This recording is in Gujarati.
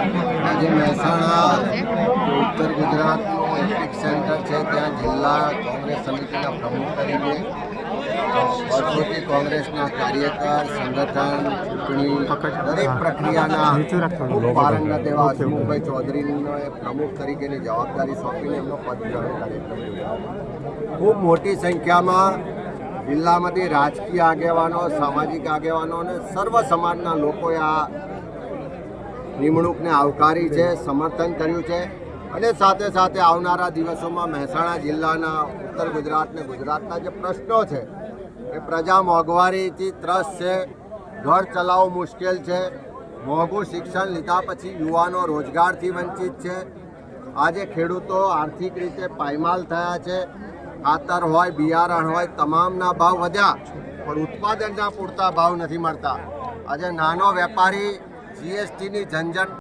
આજે મહેસાણા ઉત્તર ગુજરાતનું એપિક સેન્ટર છે. ત્યાં જિલ્લા કોંગ્રેસ સમિતિના પ્રમુખ તરીકે વર્ષોથી કોંગ્રેસના કાર્યકર, સંગઠન, ચૂંટણી, દરેક પ્રક્રિયાના પારંગત એવા અશોકભાઈ ચૌધરીનો પ્રમુખ તરીકેની જવાબદારી સોંપીને એમનો પદગ્રહણ કાર્યક્રમ ખૂબ મોટી સંખ્યામાં જિલ્લામાંથી રાજકીય આગેવાનો, સામાજિક આગેવાનો અને સર્વ સમાજના લોકોએ આ નિમણૂકને આવકારી છે, સમર્થન કર્યું છે અને સાથે સાથે આવનારા દિવસોમાં મહેસાણા જિલ્લાના ઉત્તર ગુજરાત ને ગુજરાતના જે પ્રશ્નો છે, એ પ્રજા મોંઘવારીથી ત્રસ્ત છે, ઘર ચલાવવું મુશ્કેલ છે, મોંઘું શિક્ષણ લીધા પછી યુવાનો રોજગારથી વંચિત છે. આજે ખેડૂતો આર્થિક રીતે પાયમાલ થયા છે, ખાતર હોય, બિયારણ હોય, તમામના ભાવ વધ્યા, પણ ઉત્પાદનના પૂરતા ભાવ નથી મળતા. આજે નાનો વેપારી જીએસટીની ઝંઝટ